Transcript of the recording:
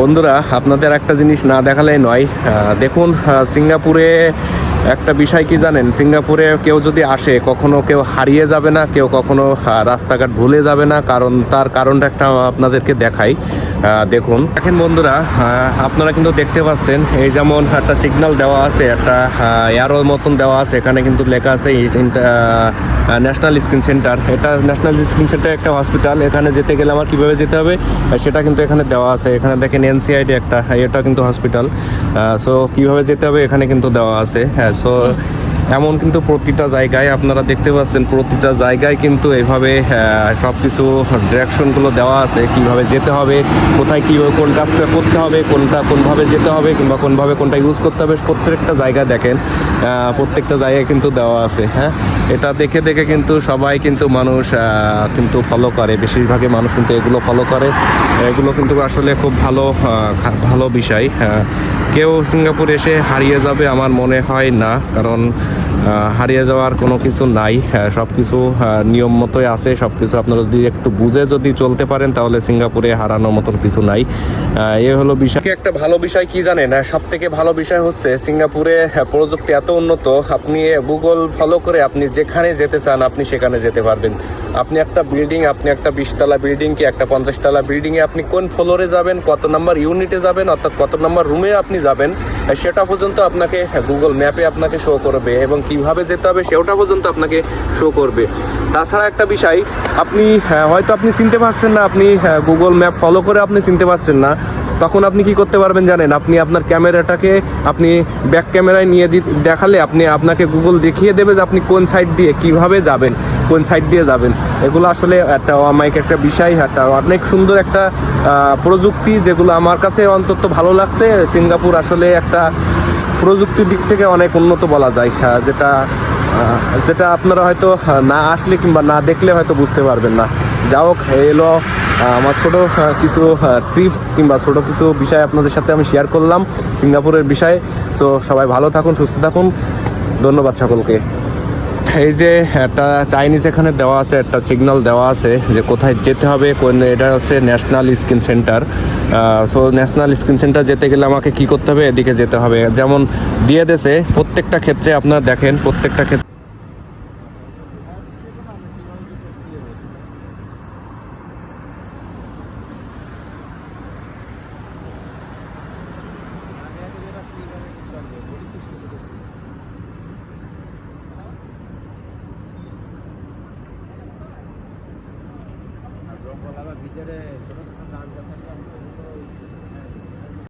বন্ধুরা আপনাদের একটা জিনিস না দেখালেই নয়। দেখুন সিঙ্গাপুরে একটা বিষয় কি জানেন? সিঙ্গাপুরে কেউ যদি আসে, কখনো কেউ হারিয়ে যাবে না, কেউ কখনো রাস্তাঘাট ভুলে যাবে না। কারণ, তার কারণটা একটা আপনাদেরকে দেখাই। দেখুন। দেখেন বন্ধুরা আপনারা কিন্তু দেখতে পাচ্ছেন, এই যেমন একটা সিগন্যাল দেওয়া আছে, একটা এয়ারো মতন দেওয়া আছে। এখানে কিন্তু লেখা আছে ন্যাশনাল স্কিন সেন্টার এটা ন্যাশনাল স্কিন সেন্টার একটা হসপিটাল এখানে যেতে গেলে আমার কীভাবে যেতে হবে সেটা কিন্তু এখানে দেওয়া আছে। এখানে দেখেন এনসিআইডি একটা, এটা কিন্তু হসপিটাল সো কীভাবে যেতে হবে, এখানে কিন্তু দেওয়া আছে হ্যাঁ। সো এমন কিন্তু প্রতিটা জায়গায় আপনারা দেখতে পাচ্ছেন প্রতিটা জায়গায় কিন্তু এইভাবে সব কিছু ডিরেকশনগুলো দেওয়া আছে কীভাবে যেতে হবে কোথায় কী কোন কাজটা করতে হবে কোনটা কোনভাবে যেতে হবে কিংবা কোনভাবে কোনটা ইউজ করতে হবে প্রত্যেকটা জায়গায় দেখেন প্রত্যেকটা জায়গায় কিন্তু দেওয়া আছে হ্যাঁ। এটা দেখে দেখে কিন্তু সবাই কিন্তু মানুষ কিন্তু ফলো করে বেশিরভাগই মানুষ কিন্তু এগুলো ফলো করে। এগুলো কিন্তু আসলে খুব ভালো ভালো বিষয় আহ, কেউ সিঙ্গাপুর এসে হারিয়ে যাবে আমার মনে হয় না কারণ হারিয়ে যাওয়ার কোনো কিছু নাই। সব কিছু নিয়ম মতোই আছে। সব কিছু আপনারা যদি একটু বুঝে যদি চলতে পারেন, তাহলে সিঙ্গাপুরে হারানোর মতন কিছু নাই। এ হলো বিষয়। একটা ভালো বিষয় কি জানেন? সব থেকে ভালো বিষয় হচ্ছে সিঙ্গাপুরে প্রযুক্তি এত উন্নত, আপনি গুগল ফলো করে আপনি যেখানে যেতে চান, আপনি সেখানে যেতে পারবেন। আপনি একটা বিল্ডিং, আপনি একটা বিশতলা বিল্ডিং কি একটা পঞ্চাশতলা বিল্ডিং এ আপনি কোন ফ্লোরে যাবেন, কত নাম্বার ইউনিটে যাবেন, অর্থাৎ কত নাম্বার রুমে আপনি যাবেন সেটা পর্যন্ত আপনাকে গুগল ম্যাপে আপনাকে শো করবে এবং কীভাবে যেতে হবে সেটা পর্যন্ত আপনাকে শো করবে। তাছাড়া একটা বিষয় আপনি হ্যাঁ, হয়তো আপনি চিনতে পারছেন না আপনি গুগল ম্যাপ ফলো করে আপনি চিনতে পারছেন না তখন আপনি কি করতে পারবেন জানেন? আপনি আপনার ক্যামেরাটাকে আপনি ব্যাক ক্যামেরায় নিয়ে দেখালে আপনি আপনাকে গুগল দেখিয়ে দেবে যে আপনি কোন সাইড দিয়ে কীভাবে যাবেন। কোন সাইড দিয়ে যাবেন? এগুলো আসলে একটা অমায়িক একটা বিষয় একটা অনেক সুন্দর একটা প্রযুক্তি যেগুলো আমার কাছে অন্তত ভালো লাগছে। সিঙ্গাপুর আসলে একটা প্রযুক্তির দিক থেকে অনেক উন্নত বলা যায় আহ, যেটা যেটা আপনারা হয়তো না আসলে কিংবা না দেখলে হয়তো বুঝতে পারবেন না। যা হোক এলো আমার ছোট কিছু টিপস কিংবা ছোট কিছু বিষয় আপনাদের সাথে আমি শেয়ার করলাম সিঙ্গাপুরের বিষয়ে। সো সবাই ভালো থাকুন সুস্থ থাকুন। ধন্যবাদ সকলকে। এই যে একটা চাইনিজ এখানে দেওয়া আছে, একটা সিগন্যাল দেওয়া আছে যে কোথায় যেতে হবে, কোন এটা হচ্ছে national skin centre so national skin centre যেতে গেলে আমাকে কি করতে হবে? এদিকে যেতে হবে। যেমন দিয়ে দেশে প্রত্যেকটা ক্ষেত্রে আপনারা দেখেন, প্রত্যেকটা ক্ষেত্রে ভিতরে ছোটো ছোটো গাছ গাছালি আছে।